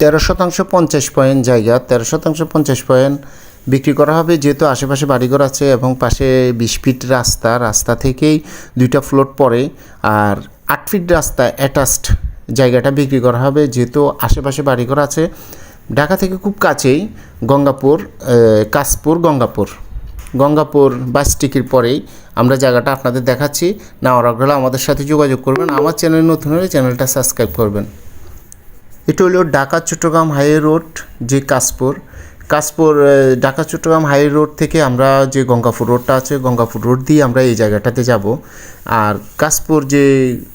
তেরো শতাংশ পঞ্চাশ পয়েন্ট জায়গা, তেরো শতাংশ পঞ্চাশ পয়েন্ট বিক্রি করা হবে যেহেতু আশেপাশে বাড়িঘর আছে এবং পাশে বিশ ফিট রাস্তা রাস্তা থেকেই দুইটা ফ্লোট পড়ে। আর আট ফিট রাস্তা অ্যাটাচড জায়গাটা বিক্রি করা হবে যেহেতু আশেপাশে বাড়িঘর আছে। ঢাকা থেকে খুব কাছেই গঙ্গাপুর কাশপুর, গঙ্গাপুর। গঙ্গাপুর বাস টিকির পরেই আমরা জায়গাটা আপনাদের দেখাচ্ছি। না ওরা আমাদের সাথে যোগাযোগ করবেন। আমার চ্যানেল নতুন হলে চ্যানেলটা সাবস্ক্রাইব করবেন। এটা হলো ঢাকা, চট্টগ্রাম হাই রোড, যে কাশপুর। কাশপুর ঢাকা, চট্টগ্রাম হাইওয়ে রোড থেকে আমরা যে গঙ্গাপুর রোডটা আছে, গঙ্গাপুর রোড দিয়ে আমরা এই জায়গাটাতে যাব। আর কাশপুর যে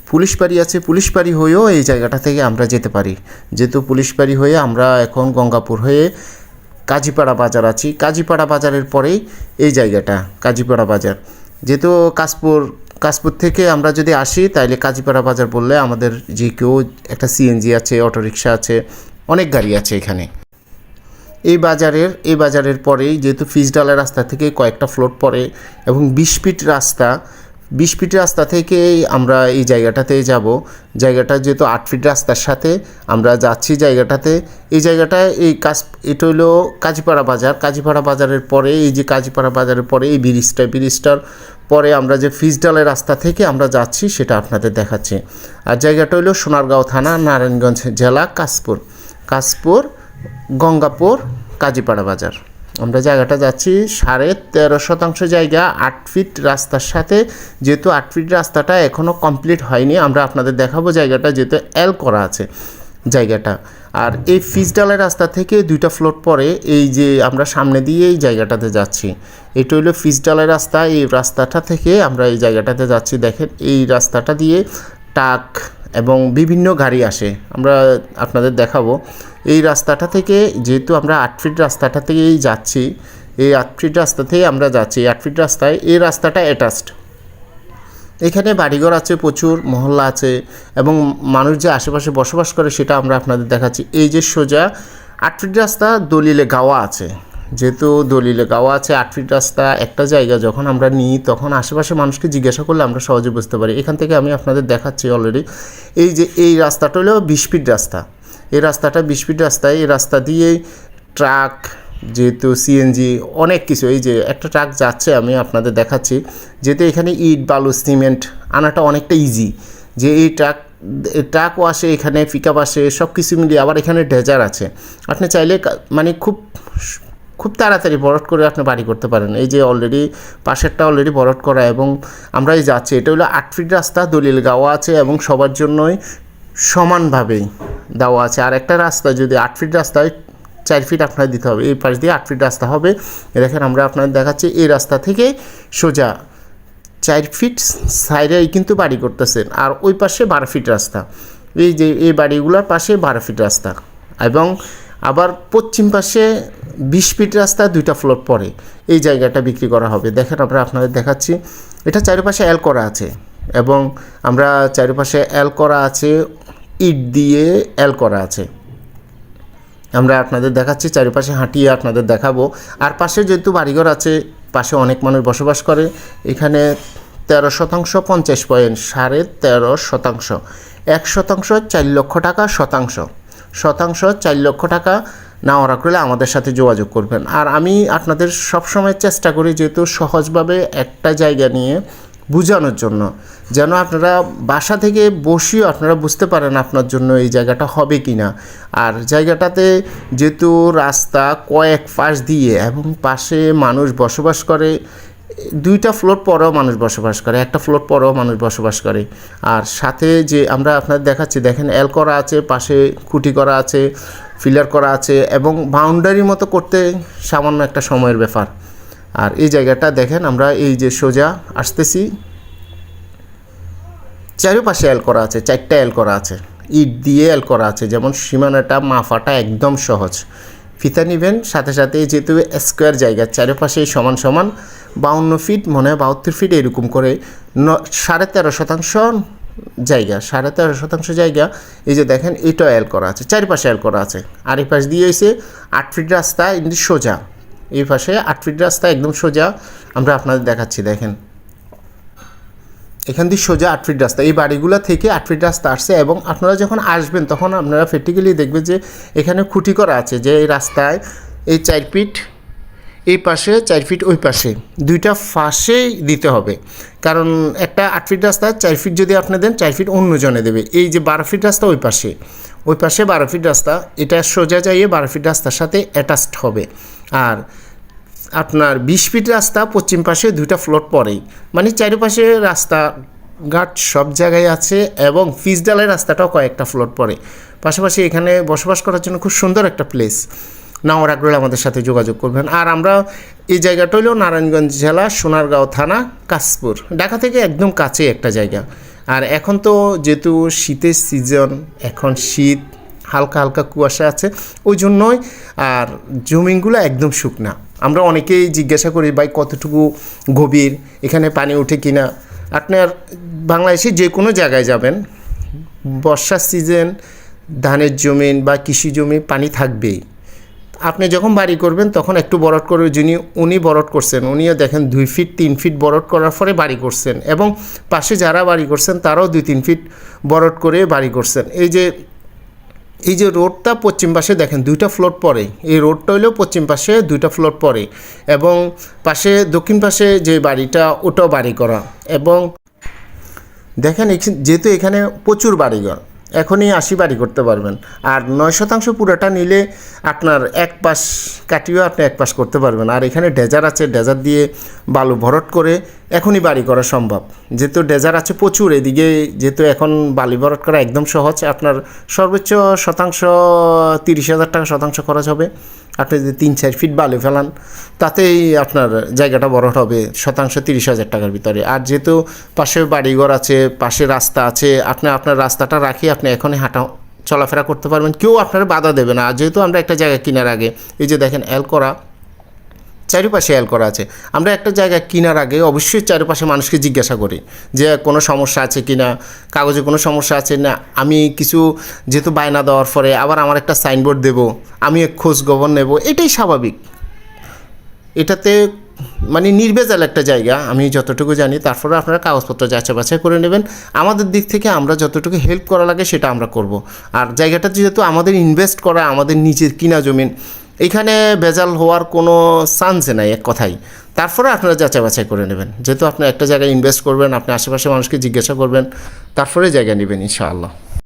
পুলিশ বাড়ি আছে, পুলিশ বাড়ি হয়েও এই জায়গাটা থেকে আমরা যেতে পারি। যেহেতু পুলিশ বাড়ি হয়ে আমরা এখন গঙ্গাপুর হয়ে কাজীপাড়া বাজার আছি। কাজীপাড়া বাজারের পরেই এই জায়গাটা, কাজীপাড়া বাজার। যেহেতু কাশপুর কাশপুর থেকে আমরা যদি আসি, তাইলে কাজীপাড়া বাজার বললে আমাদের যে কেউ একটা সিএনজি আছে, অটোরিকশা আছে, অনেক গাড়ি আছে এখানে। এই বাজারের এই বাজারের পরেই যেহেতু ফিজডালের রাস্তা থেকে কয়েকটা ফ্লোট পড়ে এবং বিশ ফিট রাস্তা, বিশ ফিট রাস্তা থেকেই আমরা এই জায়গাটাতে যাব। জায়গাটা যেহেতু আট ফিট রাস্তার সাথে, আমরা যাচ্ছি জায়গাটাতে। এই জায়গাটায় এই কাজ এটা হলো কাজীপাড়া বাজার। কাজীপাড়া বাজারের পরে, এই যে কাজীপাড়া বাজারের পরে এই ব্রিজটা, ব্রিজটার পরে আমরা যে ফিজডালের রাস্তা থেকে আমরা যাচ্ছি, সেটা আপনাদের দেখাচ্ছি। আর জায়গাটা হলো সোনারগাঁও থানা, নারায়ণগঞ্জ জেলা, কাশপুর। কাশপুর, গঙ্গাপুর, কাজীপাড়া বাজার। আমরা জায়গাটা যাচ্ছি সাড়ে তেরো শতাংশ জায়গা, আট ফিট রাস্তার সাথে। যেহেতু আট ফিট রাস্তাটা এখনও কমপ্লিট হয়নি, আমরা আপনাদের দেখাবো জায়গাটা, যেহেতু এল করা আছে। জায়গাটা। আর এই ফিজডালের রাস্তা থেকে দুইটা ফ্লোট পরে এই যে আমরা সামনে দিয়ে এই জায়গাটাতে যাচ্ছি, এটা হলো ফিজডালের রাস্তা। এই রাস্তাটা থেকে আমরা এই জায়গাটাতে যাচ্ছি, দেখেন এই রাস্তাটা দিয়ে টাক এবং বিভিন্ন গাড়ি আসে। আমরা আপনাদের দেখাবো। এই রাস্তাটা থেকে যেহেতু আমরা আট ফিট রাস্তাটা থেকেই যাচ্ছি, এই আট ফিট রাস্তা থেকে আমরা যাচ্ছি। আট ফিট রাস্তায় এই রাস্তাটা অ্যাটাচড এখানে বাড়িঘর আছে, প্রচুর মহল্লা আছে এবং মানুষ যে আশেপাশে বসবাস করে সেটা আমরা আপনাদের দেখাচ্ছি। এই যে সোজা আট ফিট রাস্তা, দলিলে গাওয়া আছে। যেহেতু দলিলে গাওয়া আছে, আট ফিট রাস্তা একটা জায়গা যখন আমরা নিই, তখন আশেপাশে মানুষকে জিজ্ঞাসা করলে আমরা সহজে বুঝতে পারি। এখান থেকে আমি আপনাদের দেখাচ্ছি অলরেডি এই যে, এই রাস্তাটা হলো বিশ ফিট রাস্তা। এই রাস্তাটা বিশ ফিট রাস্তায়, এই রাস্তা দিয়ে ট্রাক যেহেতু সিএনজি অনেক কিছু, এই যে একটা ট্রাক যাচ্ছে, আমি আপনাদের দেখাচ্ছি। যেহেতু এখানে ইট, বালু, সিমেন্ট আনাটা অনেকটা ইজি যে এই ট্রাক ট্রাকও আসে, এখানে পিক আপ আসে সব কিছু মিলিয়ে আবার এখানে ডেজার আছে। আপনি চাইলে মানে খুব খুব তাড়াতাড়ি বরট করে আপনি বাড়ি করতে পারেন। এই যে অলরেডি পাশেরটা অলরেডি বরট করা এবং আমরা এই যাচ্ছি, এটা হলো আট ফিট রাস্তা, দলিল গাওয়া আছে এবং সবার জন্যই সমানভাবেই দেওয়া আছে। আর একটা রাস্তা যদি আট ফিট রাস্তায় চার ফিট আপনার দিতে হবে। এই পাশ দিয়ে আট ফিট রাস্তা হবে। দেখেন আমরা আপনাদের দেখাচ্ছি, এই রাস্তা থেকে সোজা চার ফিট সাইডে কিন্তু বাড়ি করতেছেন। আর ওই পাশে বারো ফিট রাস্তা। এই যে, এই বাড়িগুলোর পাশে বারো ফিট রাস্তা। এবং আবার পশ্চিম পাশে বিশ ফিট রাস্তা দুইটা ফ্লোর পরে। এই জায়গাটা বিক্রি করা হবে। দেখেন আমরা আপনাদের দেখাচ্ছি, এটা চারিপাশে অ্যাল করা আছে। এবং আমরা চারিপাশে অ্যাল করা আছে, ইট দিয়ে অ্যাল করা আছে। আমরা আপনাদের দেখাচ্ছি, চারিপাশে হাঁটিয়ে আপনাদের দেখাবো। আর পাশে যেহেতু বাড়িঘর আছে, পাশে অনেক মানুষ বসবাস করে, এখানে তেরো শতাংশ পঞ্চাশ পয়েন্ট সাড়ে তেরো শতাংশ। এক শতাংশ চার লক্ষ টাকা শতাংশ। শতাংশ চার লক্ষ টাকা না নেওয়ার করলে আমাদের সাথে যোগাযোগ করবেন। আর আমি আপনাদের সবসময় চেষ্টা করি যেহেতু সহজভাবে একটা জায়গা নিয়ে বোঝানোর জন্য। যেন আপনারা বাসা থেকে বসেও আপনারা বুঝতে পারেন আপনার জন্য এই জায়গাটা হবে কি না আর জায়গাটাতে যেহেতু রাস্তা কয়েক পাশ দিয়ে এবং পাশে মানুষ বসবাস করে, দুইটা ফ্লোর পরেও মানুষ বসবাস করে, একটা ফ্লোর পরেও মানুষ বসবাস করে। আর সাথে যে আমরা আপনাদের দেখাচ্ছি, দেখেন এল করা আছে, পাশে খুঁটি করা আছে ফিলার করা আছে এবং বাউন্ডারি মতো করতে সামান্য একটা সময়ের ব্যাপার। আর এই জায়গাটা দেখেন, আমরা এই যে সোজা আসতেছি। চারিপাশে এল করা আছে, চারটা এল করা আছে। ইট দিয়ে এল করা আছে, যেমন সীমানাটা, মাফাটা একদম সহজ। ফিতা নিবেন, সাথে সাথে যেহেতু স্কোয়ার জায়গা, চারিপাশে সমান সমান, বাউন্ন ফিট, মনে হয় বাহাত্তর ফিট এরকম করে, ন, সাড়ে তেরো শতাংশ জায়গা, সাড়ে তেরো শতাংশ জায়গা। এই যে দেখেন এটা এল করা আছে, চারিপাশে এল করা আছে। আর এই পাশ দিয়ে হয়েছে আট ফিট রাস্তা কিন্তু সোজা। এই পাশে আট ফিট রাস্তা একদম সোজা আমরা আপনাদের দেখাচ্ছি, দেখেন। এখান দিয়ে সোজা আট ফিট রাস্তা। এই বাড়িগুলো থেকে আট ফিট রাস্তা আসছে এবং আপনারা যখন আসবেন তখন আপনারা প্র্যাকটিক্যালি দেখবেন যে এখানে খুঁটি করা আছে যে এই রাস্তায় এই চার ফিট এই পাশে, চার ফিট ওই পাশে। দুইটা ফাঁসেই দিতে হবে। কারণ একটা আট ফিট রাস্তা, চার ফিট যদি আপনি দেন, চার ফিট অন্য জনে দেবে। এই যে বারো ফিট রাস্তা ওই পাশে। ওই পাশে বারো ফিট রাস্তা, এটা সোজা যাইয়ে বারো ফিট রাস্তার সাথে অ্যাটাচড হবে। আর আপনার বিশ ফিট রাস্তা পশ্চিম পাশে দুইটা ফ্লোট পরেই। মানে চারিপাশে রাস্তা ঘাট সব জায়গায় আছে এবং ফিসডালের রাস্তাটাও কয়েকটা ফ্লোট পড়ে পাশাপাশি এখানে বসবাস করার জন্য খুব সুন্দর একটা প্লেস নেওয়ার আগ্রহে আমাদের সাথে যোগাযোগ করবেন। আর আমরা এই জায়গাটা হলো নারায়ণগঞ্জ জেলা সোনারগাঁও থানা কাশপুর। ঢাকা থেকে একদম কাছে একটা জায়গা। আর এখন তো যেহেতু শীতের সিজন এখন শীত, হালকা হালকা কুয়াশা আছে, ওই জন্যই আর জমিনগুলো একদম শুকনা। আমরা অনেকেই জিজ্ঞাসা করি, ভাই, কতটুকু গভীর? এখানে পানি ওঠে কিনা? আপনার বাংলাদেশে যে কোনো জায়গায় যাবেন, বর্ষার সিজন ধানের জমিন বা কৃষি জমি পানি থাকবেই। আপনি যখন বাড়ি করবেন, তখন একটু বরট করে যিনি, উনি বরট করছেন, উনিও দেখেন দুই ফিট, তিন ফিট বরট করার পরে বাড়ি করছেন এবং পাশে যারা বাড়ি করছেন, তারাও দুই, তিন ফিট বরট করে বাড়ি করছেন। এই যে এই যে রোডটা পশ্চিম পাশে দেখেন, দুইটা ফ্লোট পরে। এই রোডটা হলেও পশ্চিম পাশে দুইটা ফ্লোট পরে এবং পাশে দক্ষিণ পাশে যে বাড়িটা, ওটাও বাড়ি করা এবং দেখেন যেহেতু এখানে প্রচুর বাড়িঘর এখনই আশি বাড়ি করতে পারবেন। আর নয় শতাংশ পুরোটা নিলে আপনার এক পাশ কাটিয়েও আপনি এক পাশ করতে পারবেন। আর এখানে ডেজার আছে, ডেজার দিয়ে বালু ভরট করে এখনই বাড়ি করা সম্ভব। যেহেতু ডেজার আছে প্রচুর, এদিকে যেহেতু এখন বালি ভরট করা একদম সহজ, আপনার সর্বোচ্চ শতাংশ, তিরিশ হাজার টাকা শতাংশ খরচ হবে। আপনি যদি তিন, চার ফিট বালি ফেলান, তাতেই আপনার জায়গাটা বড় হবে, শতাংশ তিরিশ হাজার টাকার ভিতরে। আর যেহেতু পাশে বাড়িঘর আছে, পাশে রাস্তা আছে, আপনি আপনার রাস্তাটা রাখি, আপনি এখনই হাঁটা, চলাফেরা করতে পারবেন, কেউ আপনার বাধা দেবে না। আর যেহেতু আমরা একটা জায়গা কেনার আগে, এই যে দেখেন এল করা চারিপাশে এল করা আছে। আমরা একটা জায়গা কেনার আগে অবশ্যই চারিপাশে মানুষকে জিজ্ঞাসা করি যে, কোনো সমস্যা আছে কি না কাগজে কোনো সমস্যা আছে না? আমি কিছু যেহেতু বায়না দেওয়ার পরে আবার আমার একটা সাইনবোর্ড দেব, আমি খোঁজ খবর নেব, এটাই স্বাভাবিক। এটাতে মানে নির্ভেজাল একটা জায়গা, আমি যতটুকু জানি তারপরে আপনারা কাগজপত্র যাচাই বাছাই করে নেবেন। আমাদের দিক থেকে আমরা যতটুকু হেল্প করা লাগে সেটা আমরা করব। আর জায়গাটা যেহেতু আমাদের ইনভেস্ট করা, আমাদের নিজের কিনা জমিন এখানে ভেজাল হওয়ার কোনো চান্স নাই এক কথাই তারপরে আপনারা যাচাই বাছাই করে নেবেন। যেহেতু আপনি একটা জায়গায় ইনভেস্ট করবেন, আপনি আশেপাশে মানুষকে জিজ্ঞাসা করবেন, তারপরে জায়গা নেবেন ইনশাআল্লাহ।